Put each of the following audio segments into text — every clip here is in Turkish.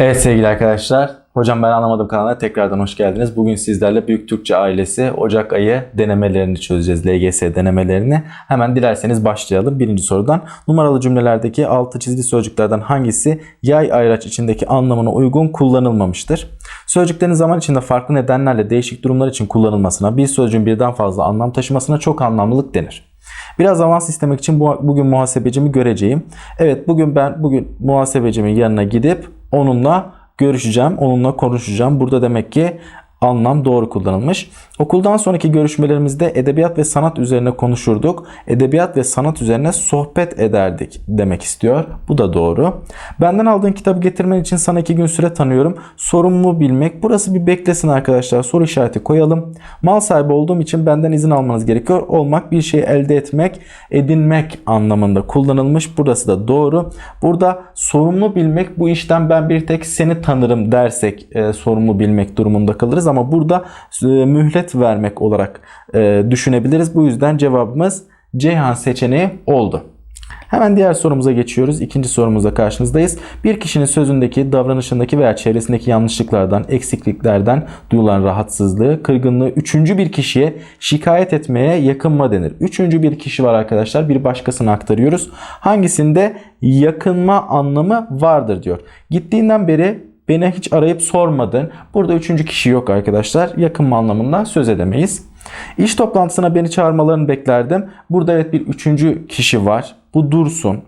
Evet sevgili arkadaşlar, Hocam Ben Anlamadım kanalına tekrardan hoş geldiniz. Bugün sizlerle Büyük Türkçe ailesi Ocak ayı denemelerini çözeceğiz. LGS denemelerini. Hemen dilerseniz başlayalım. Birinci sorudan. Numaralı cümlelerdeki altı çizili sözcüklerden hangisi yay ayraç içindeki anlamına uygun kullanılmamıştır? Sözcüklerin zaman içinde farklı nedenlerle değişik durumlar için kullanılmasına, bir sözcüğün birden fazla anlam taşımasına çok anlamlılık denir. Biraz avans istemek için bu, bugün muhasebecimi göreceğim. Evet bugün ben bugün muhasebecimin yanına gidip onunla görüşeceğim, onunla konuşacağım. Burada demek ki anlam doğru kullanılmış. Okuldan sonraki görüşmelerimizde edebiyat ve sanat üzerine konuşurduk. Edebiyat ve sanat üzerine sohbet ederdik demek istiyor. Bu da doğru. Benden aldığın kitabı getirmen için sana iki gün süre tanıyorum. Sorumlu bilmek. Burası bir beklesin arkadaşlar. Soru işareti koyalım. Mal sahibi olduğum için benden izin almanız gerekiyor. Olmak bir şeyi elde etmek, edinmek anlamında kullanılmış. Burası da doğru. Burada sorumlu bilmek bu işten ben bir tek seni tanırım dersek e, sorumlu bilmek durumunda kalırız ama burada e, mühlet vermek olarak e, düşünebiliriz. Bu yüzden cevabımız Ceyhan seçeneği oldu. Hemen diğer sorumuza geçiyoruz. İkinci sorumuzda karşınızdayız. Bir kişinin sözündeki, davranışındaki veya çevresindeki yanlışlıklardan, eksikliklerden duyulan rahatsızlığı, kırgınlığı üçüncü bir kişiye şikayet etmeye yakınma denir. Üçüncü bir kişi var arkadaşlar. Bir başkasına aktarıyoruz. Hangisinde yakınma anlamı vardır diyor. Gittiğinden beri Beni hiç arayıp sormadın. Burada üçüncü kişi yok arkadaşlar. Yakınma anlamında söz edemeyiz. İş toplantısına beni çağırmalarını beklerdim. Burada evet bir üçüncü kişi var. Bu Dursun.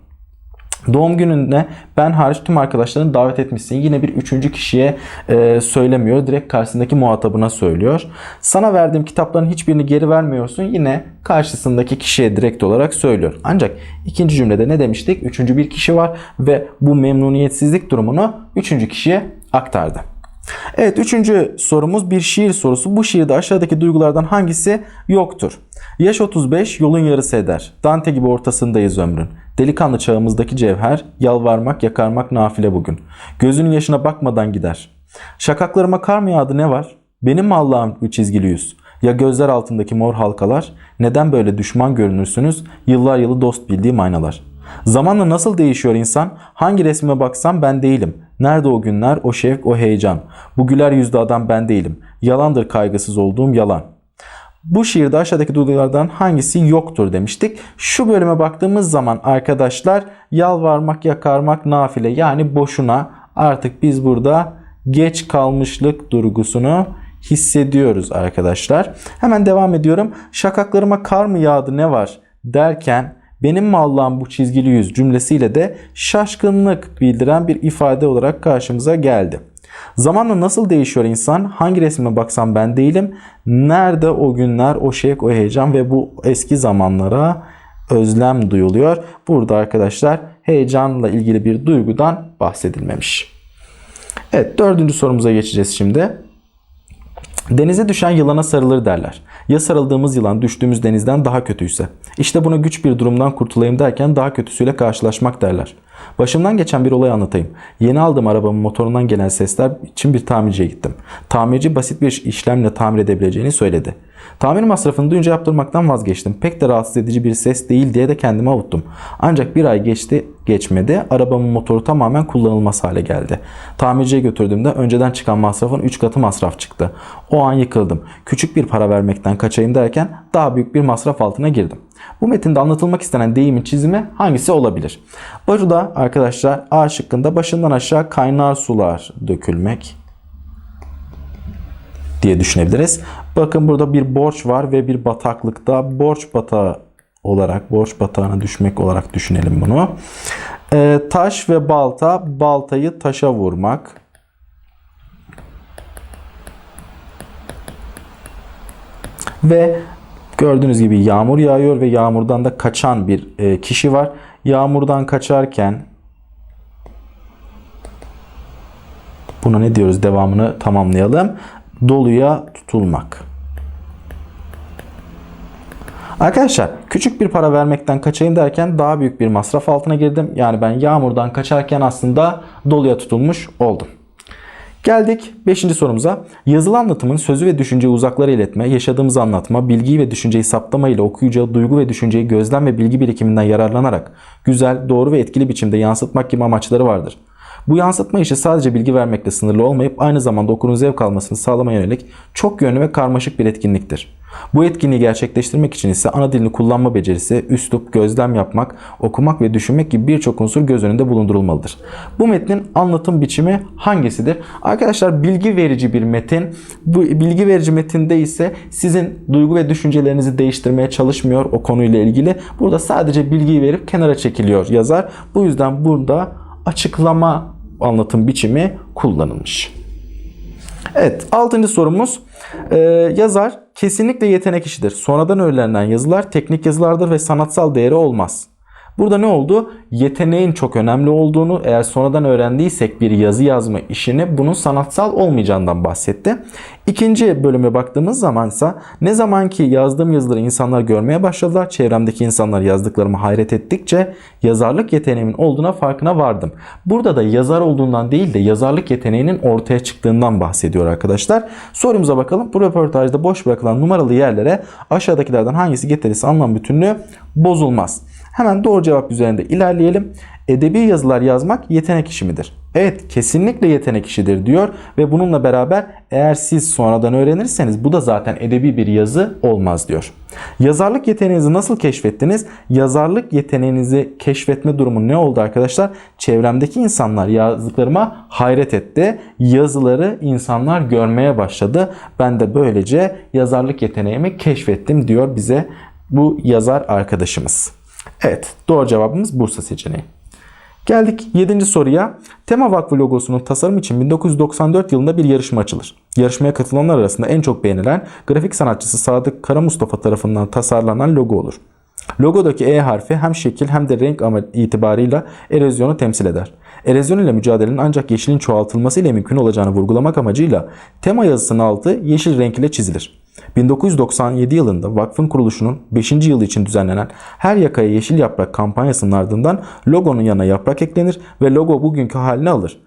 Doğum gününde ben hariç tüm arkadaşlarını davet etmişsin. Yine bir üçüncü kişiye e, söylemiyor. Direkt karşısındaki muhatabına söylüyor. Sana verdiğim kitapların hiçbirini geri vermiyorsun. Yine karşısındaki kişiye direkt olarak söylüyor. Ancak ikinci cümlede ne demiştik? Üçüncü bir kişi var ve bu memnuniyetsizlik durumunu üçüncü kişiye aktardı. Evet üçüncü sorumuz bir şiir sorusu. Bu şiirde aşağıdaki duygulardan hangisi yoktur? Yaş 35 yolun yarısı eder. Dante gibi ortasındayız ömrün. Delikanlı çağımızdaki cevher, yalvarmak, yakarmak nafile bugün. Gözünün yaşına bakmadan gider. Şakaklarıma kar mı yağdı ne var? Benim mi Allah'ım bu çizgili yüz? Ya gözler altındaki mor halkalar? Neden böyle düşman görünürsünüz? Yıllar yılı dost bildiğim aynalar. Zamanla nasıl değişiyor insan? Hangi resmime baksam ben değilim. Nerede o günler, o şevk, o heyecan? Bu güler yüzlü adam ben değilim. Yalandır kaygısız olduğum yalan. Bu şiirde aşağıdaki duygulardan hangisi yoktur demiştik. Şu bölüme baktığımız zaman arkadaşlar yalvarmak, yakarmak nafile yani boşuna artık biz burada geç kalmışlık durgusunu hissediyoruz arkadaşlar. Hemen devam ediyorum. Şakaklarıma kar mı yağdı ne var derken benim mi Allah'ım bu çizgili yüz cümlesiyle de şaşkınlık bildiren bir ifade olarak karşımıza geldi. Zamanla nasıl değişiyor insan? Hangi resme baksam ben değilim. Nerede o günler, o şevk, o heyecan ve bu eski zamanlara özlem duyuluyor. Burada arkadaşlar heyecanla ilgili bir duygudan bahsedilmemiş. Evet dördüncü sorumuza geçeceğiz şimdi. Denize düşen yılana sarılır derler. Ya sarıldığımız yılan düştüğümüz denizden daha kötüyse? İşte buna güç bir durumdan kurtulayım derken daha kötüsüyle karşılaşmak derler. Başımdan geçen bir olay anlatayım. Yeni aldığım arabamın motorundan gelen sesler için bir tamirciye gittim. Tamirci basit bir işlemle tamir edebileceğini söyledi. Tamir masrafını duyunca yaptırmaktan vazgeçtim. Pek de rahatsız edici bir ses değil diye de kendimi avuttum. Ancak bir ay geçti geçmedi arabamın motoru tamamen kullanılmaz hale geldi. Tamirciye götürdüğümde önceden çıkan masrafın 3 katı masraf çıktı. O an yıkıldım. Küçük bir para vermekten kaçayım derken daha büyük bir masraf altına girdim. Bu metinde anlatılmak istenen deyimin çizimi hangisi olabilir? Burada arkadaşlar A şıkkında başından aşağı kaynar sular dökülmek diye düşünebiliriz. Bakın burada bir borç var ve bir bataklıkta borç batağı olarak, borç batağına düşmek olarak düşünelim bunu. Ee, taş ve balta, baltayı taşa vurmak. Ve gördüğünüz gibi yağmur yağıyor ve yağmurdan da kaçan bir e, kişi var. Yağmurdan kaçarken buna ne diyoruz devamını tamamlayalım. Doluya tutulmak. Arkadaşlar küçük bir para vermekten kaçayım derken daha büyük bir masraf altına girdim. Yani ben yağmurdan kaçarken aslında doluya tutulmuş oldum. Geldik 5. sorumuza. Yazılı anlatımın sözü ve düşünceyi uzaklara iletme, yaşadığımızı anlatma, bilgiyi ve düşünceyi saptama ile okuyacağı duygu ve düşünceyi gözlem ve bilgi birikiminden yararlanarak güzel, doğru ve etkili biçimde yansıtmak gibi amaçları vardır. Bu yansıtma işi sadece bilgi vermekle sınırlı olmayıp aynı zamanda okurun zevk almasını sağlamaya yönelik çok yönlü ve karmaşık bir etkinliktir. Bu etkinliği gerçekleştirmek için ise ana dilini kullanma becerisi, üslup, gözlem yapmak, okumak ve düşünmek gibi birçok unsur göz önünde bulundurulmalıdır. Bu metnin anlatım biçimi hangisidir? Arkadaşlar bilgi verici bir metin. Bu bilgi verici metinde ise sizin duygu ve düşüncelerinizi değiştirmeye çalışmıyor o konuyla ilgili. Burada sadece bilgiyi verip kenara çekiliyor yazar. Bu yüzden burada açıklama anlatım biçimi kullanılmış. Evet, altıncı sorumuz. Ee, yazar kesinlikle yetenek işidir. Sonradan öğrenilen yazılar teknik yazılardır ve sanatsal değeri olmaz. Burada ne oldu? Yeteneğin çok önemli olduğunu, eğer sonradan öğrendiysek bir yazı yazma işini bunun sanatsal olmayacağından bahsetti. İkinci bölüme baktığımız zamansa ne zaman ki yazdığım yazıları insanlar görmeye başladılar, çevremdeki insanlar yazdıklarımı hayret ettikçe yazarlık yeteneğimin olduğuna farkına vardım. Burada da yazar olduğundan değil de yazarlık yeteneğinin ortaya çıktığından bahsediyor arkadaşlar. Sorumuza bakalım. Bu röportajda boş bırakılan numaralı yerlere aşağıdakilerden hangisi getirirse anlam bütünlüğü bozulmaz. Hemen doğru cevap üzerinde ilerleyelim. Edebi yazılar yazmak yetenek işi midir? Evet kesinlikle yetenek işidir diyor ve bununla beraber eğer siz sonradan öğrenirseniz bu da zaten edebi bir yazı olmaz diyor. Yazarlık yeteneğinizi nasıl keşfettiniz? Yazarlık yeteneğinizi keşfetme durumu ne oldu arkadaşlar? Çevremdeki insanlar yazdıklarıma hayret etti. Yazıları insanlar görmeye başladı. Ben de böylece yazarlık yeteneğimi keşfettim diyor bize bu yazar arkadaşımız. Evet doğru cevabımız Bursa seçeneği. Geldik 7. soruya. Tema Vakfı logosunun tasarım için 1994 yılında bir yarışma açılır. Yarışmaya katılanlar arasında en çok beğenilen grafik sanatçısı Sadık Kara Mustafa tarafından tasarlanan logo olur. Logodaki E harfi hem şekil hem de renk itibarıyla erozyonu temsil eder. Erozyon ile mücadelenin ancak yeşilin çoğaltılması ile mümkün olacağını vurgulamak amacıyla tema yazısının altı yeşil renk ile çizilir. 1997 yılında vakfın kuruluşunun 5. yılı için düzenlenen Her Yakaya Yeşil Yaprak kampanyasının ardından logonun yanına yaprak eklenir ve logo bugünkü halini alır.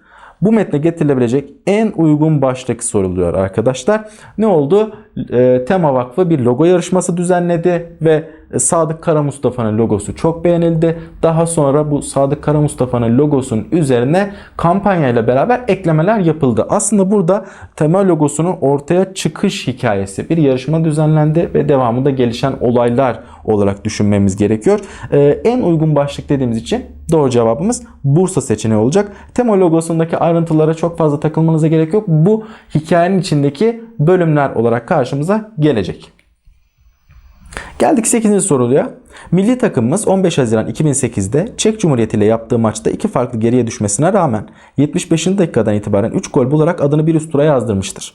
Bu metne getirilebilecek en uygun başlık soruluyor arkadaşlar. Ne oldu? Ee, Tema Vakfı bir logo yarışması düzenledi ve Sadık Kara Mustafa'nın logosu çok beğenildi. Daha sonra bu Sadık Kara Mustafa'nın logosunun üzerine kampanyayla beraber eklemeler yapıldı. Aslında burada tema logosunun ortaya çıkış hikayesi bir yarışma düzenlendi ve devamında gelişen olaylar olarak düşünmemiz gerekiyor. Ee, en uygun başlık dediğimiz için doğru cevabımız Bursa seçeneği olacak. Tema logosundaki ayrıntılara çok fazla takılmanıza gerek yok. Bu hikayenin içindeki bölümler olarak karşımıza gelecek. Geldik 8. soruya. Milli takımımız 15 Haziran 2008'de Çek Cumhuriyeti ile yaptığı maçta iki farklı geriye düşmesine rağmen 75. dakikadan itibaren 3 gol bularak adını bir üst tura yazdırmıştır.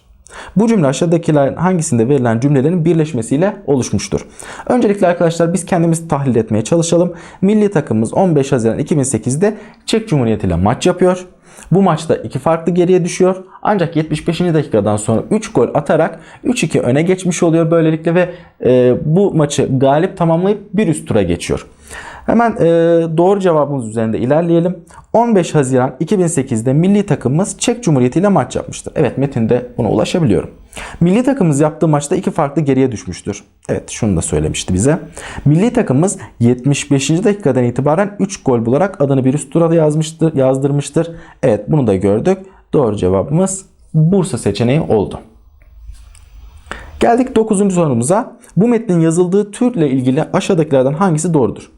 Bu cümle aşağıdakilerin hangisinde verilen cümlelerin birleşmesiyle oluşmuştur? Öncelikle arkadaşlar biz kendimiz tahlil etmeye çalışalım. Milli takımımız 15 Haziran 2008'de Çek Cumhuriyeti ile maç yapıyor. Bu maçta iki farklı geriye düşüyor. Ancak 75. dakikadan sonra 3 gol atarak 3-2 öne geçmiş oluyor böylelikle ve e, bu maçı galip tamamlayıp bir üst tura geçiyor. Hemen e, doğru cevabımız üzerinde ilerleyelim. 15 Haziran 2008'de milli takımımız Çek Cumhuriyeti ile maç yapmıştır. Evet metinde buna ulaşabiliyorum. Milli takımımız yaptığı maçta iki farklı geriye düşmüştür. Evet şunu da söylemişti bize. Milli takımımız 75. dakikadan itibaren 3 gol bularak adını bir üst tura yazmıştır, yazdırmıştır. Evet bunu da gördük. Doğru cevabımız Bursa seçeneği oldu. Geldik 9. sorumuza. Bu metnin yazıldığı türle ilgili aşağıdakilerden hangisi doğrudur?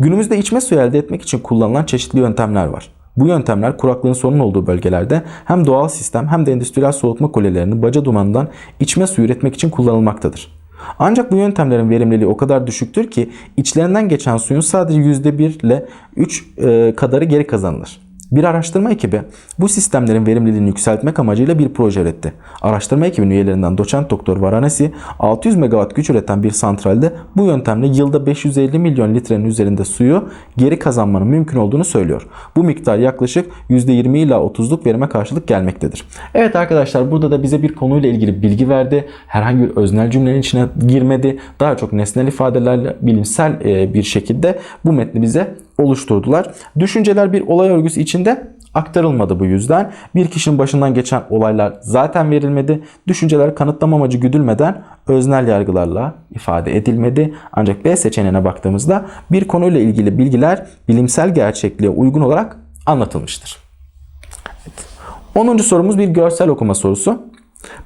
Günümüzde içme suyu elde etmek için kullanılan çeşitli yöntemler var. Bu yöntemler kuraklığın sorun olduğu bölgelerde hem doğal sistem hem de endüstriyel soğutma kulelerinin baca dumanından içme suyu üretmek için kullanılmaktadır. Ancak bu yöntemlerin verimliliği o kadar düşüktür ki içlerinden geçen suyun sadece %1 ile 3 e, kadarı geri kazanılır. Bir araştırma ekibi bu sistemlerin verimliliğini yükseltmek amacıyla bir proje üretti. Araştırma ekibinin üyelerinden doçent doktor Varanasi 600 megawatt güç üreten bir santralde bu yöntemle yılda 550 milyon litrenin üzerinde suyu geri kazanmanın mümkün olduğunu söylüyor. Bu miktar yaklaşık %20 ila 30'luk verime karşılık gelmektedir. Evet arkadaşlar burada da bize bir konuyla ilgili bilgi verdi. Herhangi bir öznel cümlenin içine girmedi. Daha çok nesnel ifadelerle bilimsel e, bir şekilde bu metni bize oluşturdular. Düşünceler bir olay örgüsü içinde aktarılmadı bu yüzden. Bir kişinin başından geçen olaylar zaten verilmedi. Düşünceler kanıtlama amacı güdülmeden öznel yargılarla ifade edilmedi. Ancak B seçeneğine baktığımızda bir konuyla ilgili bilgiler bilimsel gerçekliğe uygun olarak anlatılmıştır. 10. sorumuz bir görsel okuma sorusu.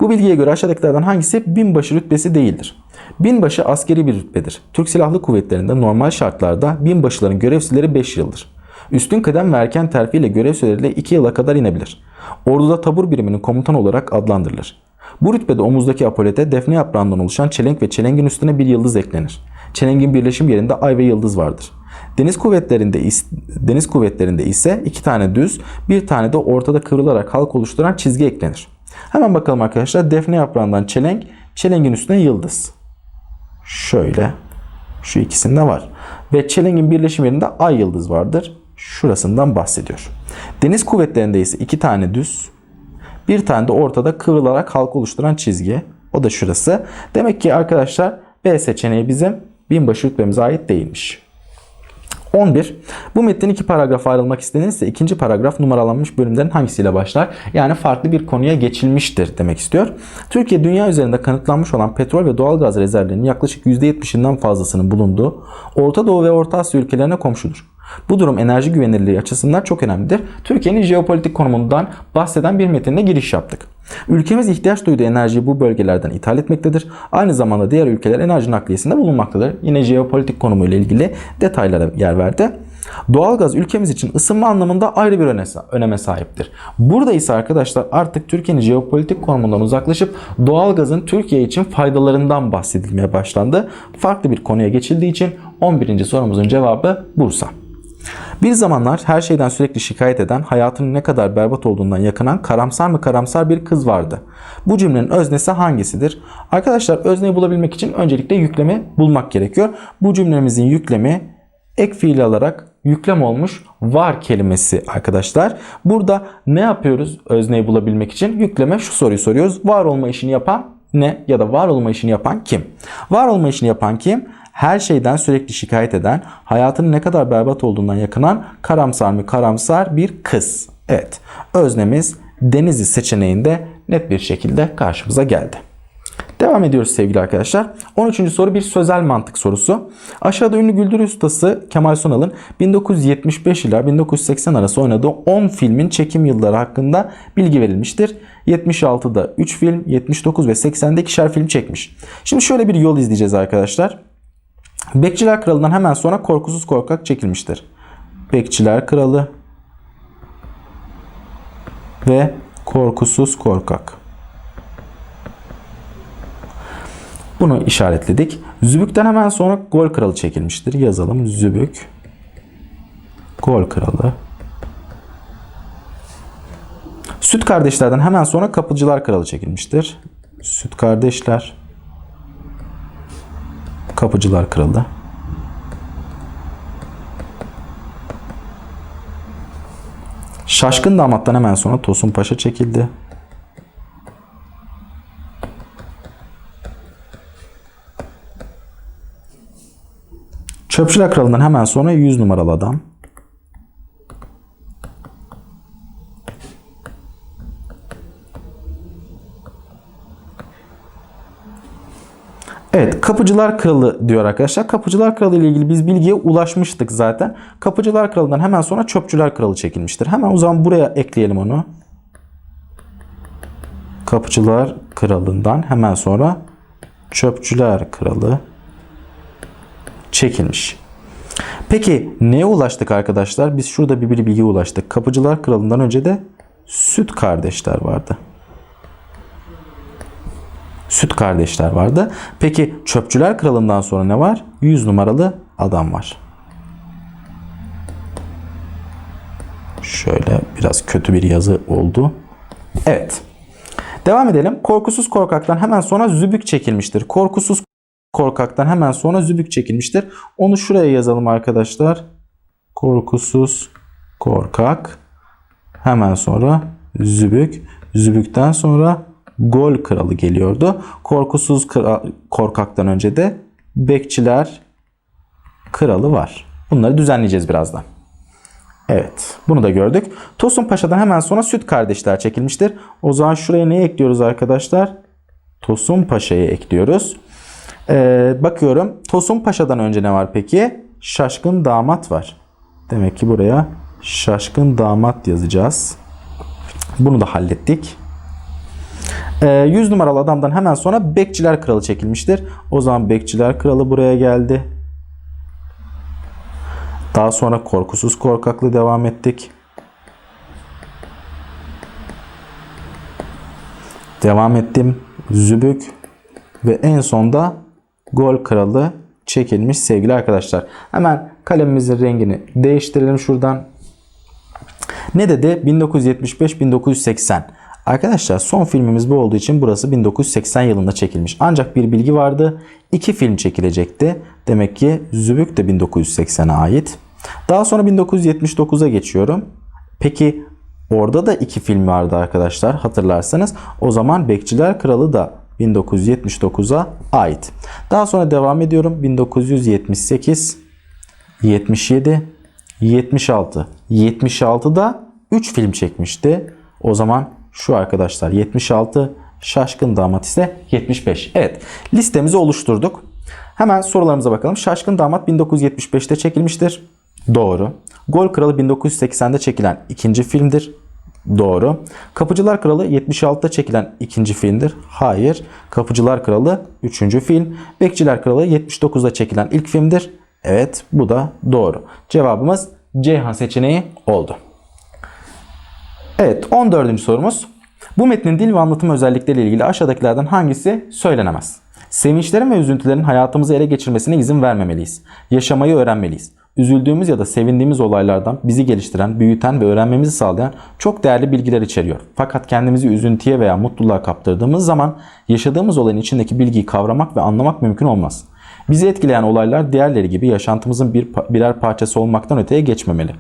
Bu bilgiye göre aşağıdakilerden hangisi binbaşı rütbesi değildir? Binbaşı askeri bir rütbedir. Türk Silahlı Kuvvetleri'nde normal şartlarda binbaşıların görev süreleri 5 yıldır. Üstün kıdem ve erken terfi ile görev süreleriyle 2 yıla kadar inebilir. Orduda tabur biriminin komutanı olarak adlandırılır. Bu rütbede omuzdaki apolete defne yaprağından oluşan çelenk ve çelengin üstüne bir yıldız eklenir. Çelengin birleşim yerinde ay ve yıldız vardır. Deniz kuvvetlerinde deniz kuvvetlerinde ise iki tane düz, bir tane de ortada kıvrılarak halk oluşturan çizgi eklenir. Hemen bakalım arkadaşlar. Defne yaprağından çelenk, çelengin üstüne yıldız. Şöyle şu ikisinde var. Ve çelengin birleşim yerinde ay yıldız vardır. Şurasından bahsediyor. Deniz kuvvetlerinde ise iki tane düz, bir tane de ortada kıvrılarak halka oluşturan çizgi. O da şurası. Demek ki arkadaşlar B seçeneği bizim binbaşı rütbemize ait değilmiş. 11. Bu metnin iki paragrafa ayrılmak istenirse ikinci paragraf numaralanmış bölümlerin hangisiyle başlar? Yani farklı bir konuya geçilmiştir demek istiyor. Türkiye dünya üzerinde kanıtlanmış olan petrol ve doğalgaz rezervlerinin yaklaşık %70'inden fazlasının bulunduğu Orta Doğu ve Orta Asya ülkelerine komşudur. Bu durum enerji güvenilirliği açısından çok önemlidir. Türkiye'nin jeopolitik konumundan bahseden bir metinde giriş yaptık. Ülkemiz ihtiyaç duyduğu enerjiyi bu bölgelerden ithal etmektedir. Aynı zamanda diğer ülkeler enerji nakliyesinde bulunmaktadır. Yine jeopolitik konumuyla ilgili detaylara yer verdi. Doğalgaz ülkemiz için ısınma anlamında ayrı bir öne- öneme sahiptir. Burada ise arkadaşlar artık Türkiye'nin jeopolitik konumundan uzaklaşıp doğalgazın Türkiye için faydalarından bahsedilmeye başlandı. Farklı bir konuya geçildiği için 11. sorumuzun cevabı Bursa. Bir zamanlar her şeyden sürekli şikayet eden, hayatının ne kadar berbat olduğundan yakınan, karamsar mı karamsar bir kız vardı. Bu cümlenin öznesi hangisidir? Arkadaşlar özneyi bulabilmek için öncelikle yüklemi bulmak gerekiyor. Bu cümlemizin yüklemi ek fiil alarak yüklem olmuş var kelimesi arkadaşlar. Burada ne yapıyoruz özneyi bulabilmek için? Yükleme şu soruyu soruyoruz. Var olma işini yapan ne ya da var olma işini yapan kim? Var olma işini yapan kim? Her şeyden sürekli şikayet eden, hayatının ne kadar berbat olduğundan yakınan karamsar mı karamsar bir kız. Evet, öznemiz Denizli seçeneğinde net bir şekilde karşımıza geldi. Devam ediyoruz sevgili arkadaşlar. 13. soru bir sözel mantık sorusu. Aşağıda ünlü güldürü ustası Kemal Sunal'ın 1975 ila 1980 arası oynadığı 10 filmin çekim yılları hakkında bilgi verilmiştir. 76'da 3 film, 79 ve 80'de ikişer film çekmiş. Şimdi şöyle bir yol izleyeceğiz arkadaşlar. Bekçiler Kralı'ndan hemen sonra Korkusuz Korkak çekilmiştir. Bekçiler Kralı ve Korkusuz Korkak. Bunu işaretledik. Zübük'ten hemen sonra Gol Kralı çekilmiştir. Yazalım Zübük. Gol Kralı. Süt Kardeşler'den hemen sonra Kapıcılar Kralı çekilmiştir. Süt Kardeşler. Kapıcılar Kralı. Şaşkın Damat'tan hemen sonra Tosun Paşa çekildi. Çöpçüler Kralı'ndan hemen sonra 100 numaralı adam. Evet, Kapıcılar Kralı diyor arkadaşlar. Kapıcılar Kralı ile ilgili biz bilgiye ulaşmıştık zaten. Kapıcılar Kralı'ndan hemen sonra Çöpçüler Kralı çekilmiştir. Hemen o zaman buraya ekleyelim onu. Kapıcılar Kralı'ndan hemen sonra Çöpçüler Kralı çekilmiş. Peki neye ulaştık arkadaşlar? Biz şurada bir, bilgiye ulaştık. Kapıcılar Kralı'ndan önce de Süt Kardeşler vardı. Süt Kardeşler vardı. Peki Çöpçüler Kralı'ndan sonra ne var? 100 numaralı adam var. Şöyle biraz kötü bir yazı oldu. Evet. Devam edelim. Korkusuz Korkak'tan hemen sonra Zübük çekilmiştir. Korkusuz Korkak'tan hemen sonra Zübük çekilmiştir. Onu şuraya yazalım arkadaşlar. Korkusuz Korkak. Hemen sonra Zübük. Zübük'ten sonra Gol Kralı geliyordu. Korkusuz Kra- Korkak'tan önce de Bekçiler Kralı var. Bunları düzenleyeceğiz birazdan. Evet. Bunu da gördük. Tosun Paşa'dan hemen sonra Süt Kardeşler çekilmiştir. O zaman şuraya ne ekliyoruz arkadaşlar? Tosun Paşa'yı ekliyoruz. Ee, bakıyorum. Tosun Paşa'dan önce ne var peki? Şaşkın Damat var. Demek ki buraya Şaşkın Damat yazacağız. Bunu da hallettik. Ee, 100 numaralı adamdan hemen sonra Bekçiler Kralı çekilmiştir. O zaman Bekçiler Kralı buraya geldi. Daha sonra Korkusuz Korkaklı devam ettik. Devam ettim. Zübük ve en sonda Gol Kralı çekilmiş sevgili arkadaşlar. Hemen kalemimizin rengini değiştirelim şuradan. Ne dedi? 1975-1980. Arkadaşlar son filmimiz bu olduğu için burası 1980 yılında çekilmiş. Ancak bir bilgi vardı. İki film çekilecekti. Demek ki Zübük de 1980'e ait. Daha sonra 1979'a geçiyorum. Peki orada da iki film vardı arkadaşlar hatırlarsanız. O zaman Bekçiler Kralı da 1979'a ait. Daha sonra devam ediyorum. 1978, 77, 76. 76'da 3 film çekmişti. O zaman şu arkadaşlar 76, Şaşkın Damat ise 75. Evet listemizi oluşturduk. Hemen sorularımıza bakalım. Şaşkın Damat 1975'te çekilmiştir. Doğru. Gol Kralı 1980'de çekilen ikinci filmdir. Doğru. Kapıcılar Kralı 76'da çekilen ikinci filmdir. Hayır. Kapıcılar Kralı 3. film. Bekçiler Kralı 79'da çekilen ilk filmdir. Evet bu da doğru. Cevabımız Ceyhan seçeneği oldu. Evet 14. sorumuz. Bu metnin dil ve anlatım özellikleriyle ilgili aşağıdakilerden hangisi söylenemez? Sevinçlerin ve üzüntülerin hayatımızı ele geçirmesine izin vermemeliyiz. Yaşamayı öğrenmeliyiz. Üzüldüğümüz ya da sevindiğimiz olaylardan bizi geliştiren, büyüten ve öğrenmemizi sağlayan çok değerli bilgiler içeriyor. Fakat kendimizi üzüntüye veya mutluluğa kaptırdığımız zaman yaşadığımız olayın içindeki bilgiyi kavramak ve anlamak mümkün olmaz. Bizi etkileyen olaylar diğerleri gibi yaşantımızın bir, birer parçası olmaktan öteye geçmemeli.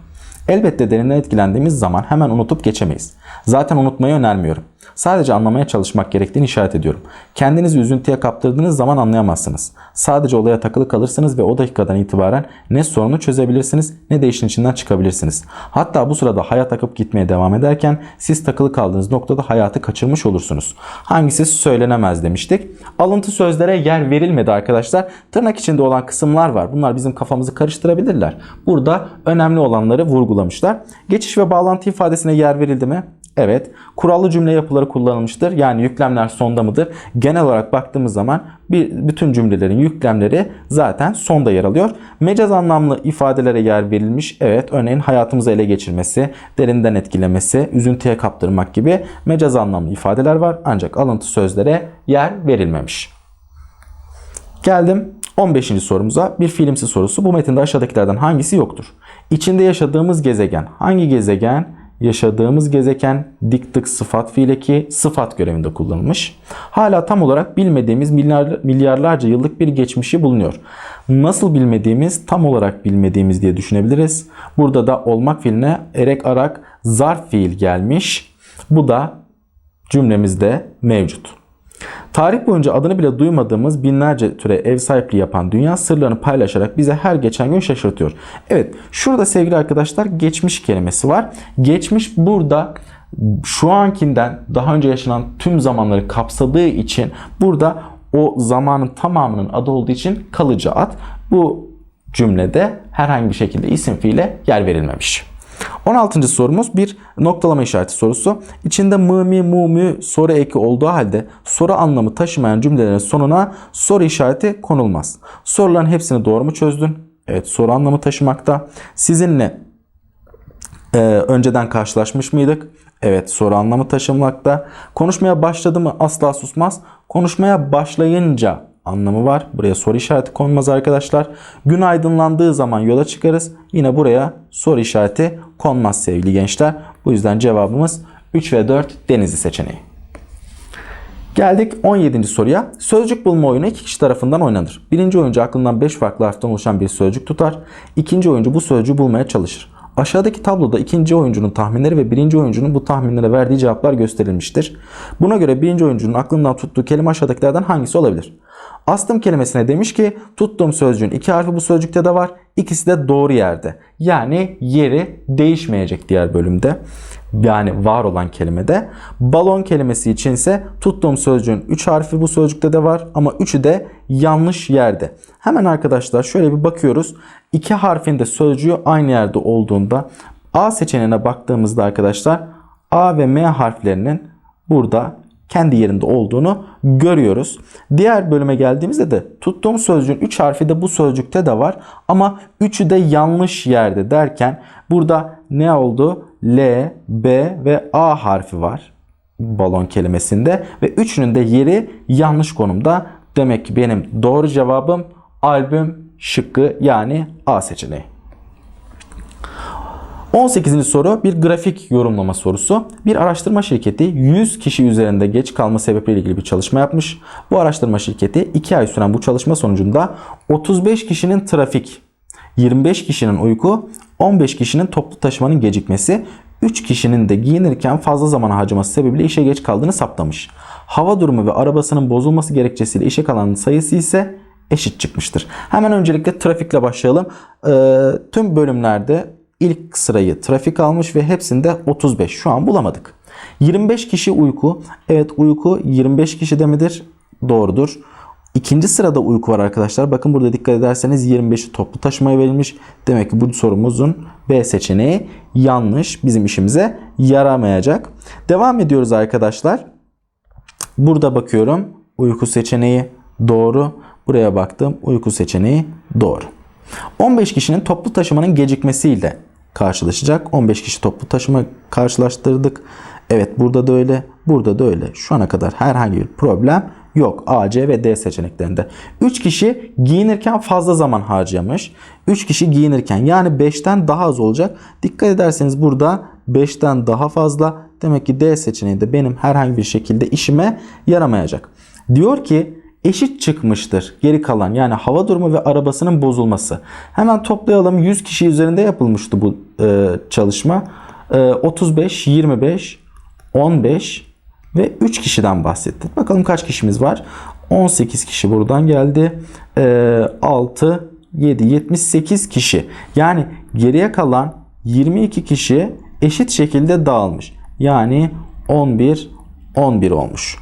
Elbette derinden etkilendiğimiz zaman hemen unutup geçemeyiz. Zaten unutmayı önermiyorum. Sadece anlamaya çalışmak gerektiğini işaret ediyorum. Kendinizi üzüntüye kaptırdığınız zaman anlayamazsınız. Sadece olaya takılı kalırsınız ve o dakikadan itibaren ne sorunu çözebilirsiniz ne de işin içinden çıkabilirsiniz. Hatta bu sırada hayat akıp gitmeye devam ederken siz takılı kaldığınız noktada hayatı kaçırmış olursunuz. Hangisi söylenemez demiştik. Alıntı sözlere yer verilmedi arkadaşlar. Tırnak içinde olan kısımlar var. Bunlar bizim kafamızı karıştırabilirler. Burada önemli olanları vurgulamışlar. Geçiş ve bağlantı ifadesine yer verildi mi? Evet. Kurallı cümle yapıları kullanılmıştır. Yani yüklemler sonda mıdır? Genel olarak baktığımız zaman bir, bütün cümlelerin yüklemleri zaten sonda yer alıyor. Mecaz anlamlı ifadelere yer verilmiş. Evet. Örneğin hayatımızı ele geçirmesi, derinden etkilemesi, üzüntüye kaptırmak gibi mecaz anlamlı ifadeler var. Ancak alıntı sözlere yer verilmemiş. Geldim 15. sorumuza. Bir filmsi sorusu. Bu metinde aşağıdakilerden hangisi yoktur? İçinde yaşadığımız gezegen hangi gezegen? Yaşadığımız gezegen dik tık sıfat fiileki sıfat görevinde kullanılmış. Hala tam olarak bilmediğimiz milyar, milyarlarca yıllık bir geçmişi bulunuyor. Nasıl bilmediğimiz, tam olarak bilmediğimiz diye düşünebiliriz. Burada da olmak fiiline erek arak zarf fiil gelmiş. Bu da cümlemizde mevcut. Tarih boyunca adını bile duymadığımız binlerce türe ev sahipliği yapan dünya sırlarını paylaşarak bize her geçen gün şaşırtıyor. Evet şurada sevgili arkadaşlar geçmiş kelimesi var. Geçmiş burada şu ankinden daha önce yaşanan tüm zamanları kapsadığı için burada o zamanın tamamının adı olduğu için kalıcı ad. Bu cümlede herhangi bir şekilde isim fiile yer verilmemiş. 16. sorumuz bir noktalama işareti sorusu. İçinde mı, mi, mu, mü soru eki olduğu halde soru anlamı taşımayan cümlelerin sonuna soru işareti konulmaz. Soruların hepsini doğru mu çözdün? Evet soru anlamı taşımakta. Sizinle e, önceden karşılaşmış mıydık? Evet soru anlamı taşımakta. Konuşmaya başladı mı asla susmaz. Konuşmaya başlayınca anlamı var. Buraya soru işareti konmaz arkadaşlar. Gün aydınlandığı zaman yola çıkarız. Yine buraya soru işareti konmaz sevgili gençler. Bu yüzden cevabımız 3 ve 4 denizli seçeneği. Geldik 17. soruya. Sözcük bulma oyunu iki kişi tarafından oynanır. Birinci oyuncu aklından 5 farklı harften oluşan bir sözcük tutar. İkinci oyuncu bu sözcüğü bulmaya çalışır. Aşağıdaki tabloda ikinci oyuncunun tahminleri ve birinci oyuncunun bu tahminlere verdiği cevaplar gösterilmiştir. Buna göre birinci oyuncunun aklından tuttuğu kelime aşağıdakilerden hangisi olabilir? Astım kelimesine demiş ki tuttuğum sözcüğün iki harfi bu sözcükte de var. İkisi de doğru yerde. Yani yeri değişmeyecek diğer bölümde. Yani var olan kelimede. Balon kelimesi için ise tuttuğum sözcüğün 3 harfi bu sözcükte de var ama üçü de yanlış yerde. Hemen arkadaşlar şöyle bir bakıyoruz. İki harfinde sözcüğü aynı yerde olduğunda A seçeneğine baktığımızda arkadaşlar A ve M harflerinin burada kendi yerinde olduğunu görüyoruz. Diğer bölüme geldiğimizde de tuttuğum sözcüğün 3 harfi de bu sözcükte de var ama üçü de yanlış yerde derken burada ne oldu? L, B ve A harfi var balon kelimesinde ve üçünün de yeri yanlış konumda. Demek ki benim doğru cevabım albüm şıkkı yani A seçeneği. 18. soru bir grafik yorumlama sorusu. Bir araştırma şirketi 100 kişi üzerinde geç kalma sebepleriyle ilgili bir çalışma yapmış. Bu araştırma şirketi 2 ay süren bu çalışma sonucunda 35 kişinin trafik, 25 kişinin uyku, 15 kişinin toplu taşımanın gecikmesi, 3 kişinin de giyinirken fazla zaman harcaması sebebiyle işe geç kaldığını saptamış. Hava durumu ve arabasının bozulması gerekçesiyle işe kalanın sayısı ise eşit çıkmıştır. Hemen öncelikle trafikle başlayalım. Ee, tüm bölümlerde ilk sırayı trafik almış ve hepsinde 35. Şu an bulamadık. 25 kişi uyku. Evet uyku 25 kişide midir? Doğrudur. İkinci sırada uyku var arkadaşlar. Bakın burada dikkat ederseniz 25'i toplu taşımaya verilmiş. Demek ki bu sorumuzun B seçeneği yanlış. Bizim işimize yaramayacak. Devam ediyoruz arkadaşlar. Burada bakıyorum. Uyku seçeneği doğru. Buraya baktım. Uyku seçeneği doğru. 15 kişinin toplu taşımanın gecikmesiyle karşılaşacak. 15 kişi toplu taşıma karşılaştırdık. Evet burada da öyle. Burada da öyle. Şu ana kadar herhangi bir problem yok. A, C ve D seçeneklerinde. 3 kişi giyinirken fazla zaman harcamış. 3 kişi giyinirken yani 5'ten daha az olacak. Dikkat ederseniz burada 5'ten daha fazla. Demek ki D seçeneği de benim herhangi bir şekilde işime yaramayacak. Diyor ki eşit çıkmıştır geri kalan yani hava durumu ve arabasının bozulması. Hemen toplayalım 100 kişi üzerinde yapılmıştı bu e, çalışma. E, 35, 25, 15 ve 3 kişiden bahsettik. Bakalım kaç kişimiz var? 18 kişi buradan geldi. E, 6, 7, 78 kişi. Yani geriye kalan 22 kişi eşit şekilde dağılmış. Yani 11, 11 olmuş.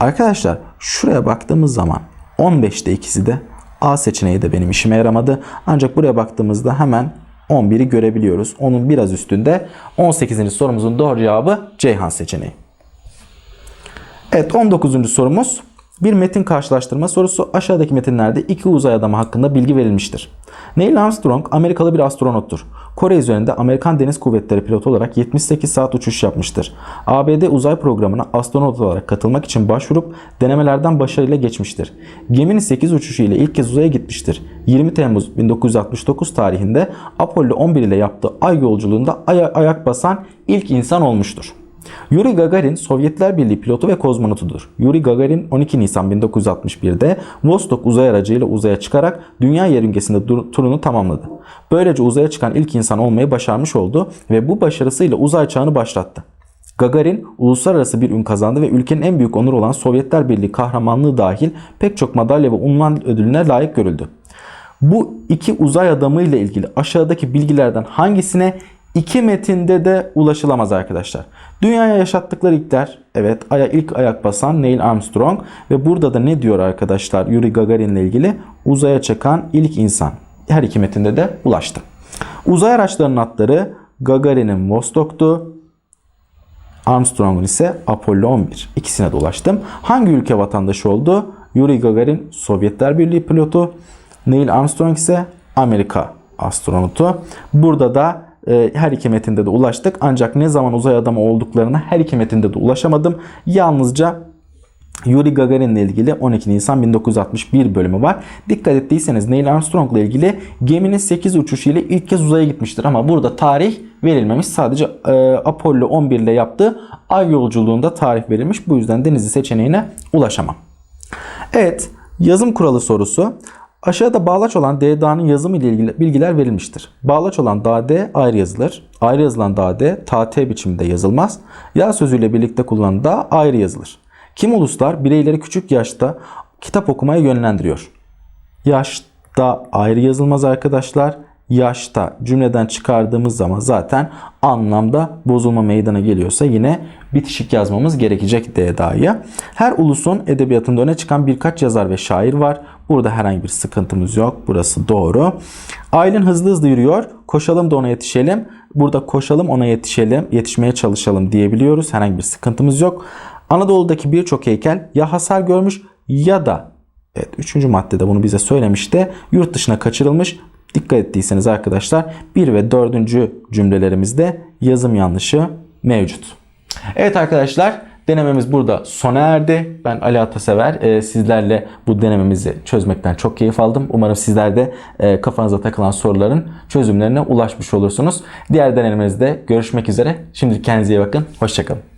Arkadaşlar şuraya baktığımız zaman 15'te ikisi de A seçeneği de benim işime yaramadı. Ancak buraya baktığımızda hemen 11'i görebiliyoruz. Onun biraz üstünde 18. sorumuzun doğru cevabı Ceyhan seçeneği. Evet 19. sorumuz. Bir metin karşılaştırma sorusu. Aşağıdaki metinlerde iki uzay adamı hakkında bilgi verilmiştir. Neil Armstrong Amerikalı bir astronottur. Kore üzerinde Amerikan Deniz Kuvvetleri pilotu olarak 78 saat uçuş yapmıştır. ABD uzay programına astronot olarak katılmak için başvurup denemelerden başarıyla geçmiştir. Geminin 8 uçuşu ile ilk kez uzaya gitmiştir. 20 Temmuz 1969 tarihinde Apollo 11 ile yaptığı ay yolculuğunda aya ayak basan ilk insan olmuştur. Yuri Gagarin Sovyetler Birliği pilotu ve kozmonotudur. Yuri Gagarin 12 Nisan 1961'de Vostok uzay aracıyla uzaya çıkarak dünya yörüngesinde turunu tamamladı. Böylece uzaya çıkan ilk insan olmayı başarmış oldu ve bu başarısıyla uzay çağını başlattı. Gagarin uluslararası bir ün kazandı ve ülkenin en büyük onuru olan Sovyetler Birliği kahramanlığı dahil pek çok madalya ve unvan ödülüne layık görüldü. Bu iki uzay adamı ile ilgili aşağıdaki bilgilerden hangisine iki metinde de ulaşılamaz arkadaşlar. Dünyaya yaşattıkları ilkler, evet aya ilk ayak basan Neil Armstrong ve burada da ne diyor arkadaşlar Yuri Gagarin ile ilgili? Uzaya çıkan ilk insan. Her iki metinde de ulaştı. Uzay araçlarının adları Gagarin'in Vostok'tu. Armstrong'un ise Apollo 11. İkisine de ulaştım. Hangi ülke vatandaşı oldu? Yuri Gagarin Sovyetler Birliği pilotu. Neil Armstrong ise Amerika astronotu. Burada da her iki metinde de ulaştık. Ancak ne zaman uzay adamı olduklarına her iki metinde de ulaşamadım. Yalnızca Yuri Gagarin ile ilgili 12 Nisan 1961 bölümü var. Dikkat ettiyseniz Neil Armstrong ile ilgili geminin 8 uçuşu ile ilk kez uzaya gitmiştir. Ama burada tarih verilmemiş. Sadece e, Apollo 11 ile yaptığı ay yolculuğunda tarih verilmiş. Bu yüzden Denizli seçeneğine ulaşamam. Evet yazım kuralı sorusu. Aşağıda bağlaç olan DDA'nın yazımı ile ilgili bilgiler verilmiştir. Bağlaç olan DAD ayrı yazılır. Ayrı yazılan DAD TT biçiminde yazılmaz. Ya sözüyle birlikte kullanılan da ayrı yazılır. Kim uluslar bireyleri küçük yaşta kitap okumaya yönlendiriyor. Yaşta ayrı yazılmaz arkadaşlar. Yaşta cümleden çıkardığımız zaman zaten anlamda bozulma meydana geliyorsa yine bitişik yazmamız gerekecek DDA'ya. Her ulusun edebiyatında öne çıkan birkaç yazar ve şair var. Burada herhangi bir sıkıntımız yok. Burası doğru. Aylin hızlı hızlı yürüyor. Koşalım da ona yetişelim. Burada koşalım ona yetişelim, yetişmeye çalışalım diyebiliyoruz. Herhangi bir sıkıntımız yok. Anadolu'daki birçok heykel ya hasar görmüş ya da evet 3. maddede bunu bize söylemişti. Yurt dışına kaçırılmış. Dikkat ettiyseniz arkadaşlar 1 ve 4. cümlelerimizde yazım yanlışı mevcut. Evet arkadaşlar denememiz burada sona erdi. Ben Ali Atasever. Ee, sizlerle bu denememizi çözmekten çok keyif aldım. Umarım sizler de e, kafanıza takılan soruların çözümlerine ulaşmış olursunuz. Diğer denememizde görüşmek üzere. Şimdilik kendinize iyi bakın. Hoşçakalın.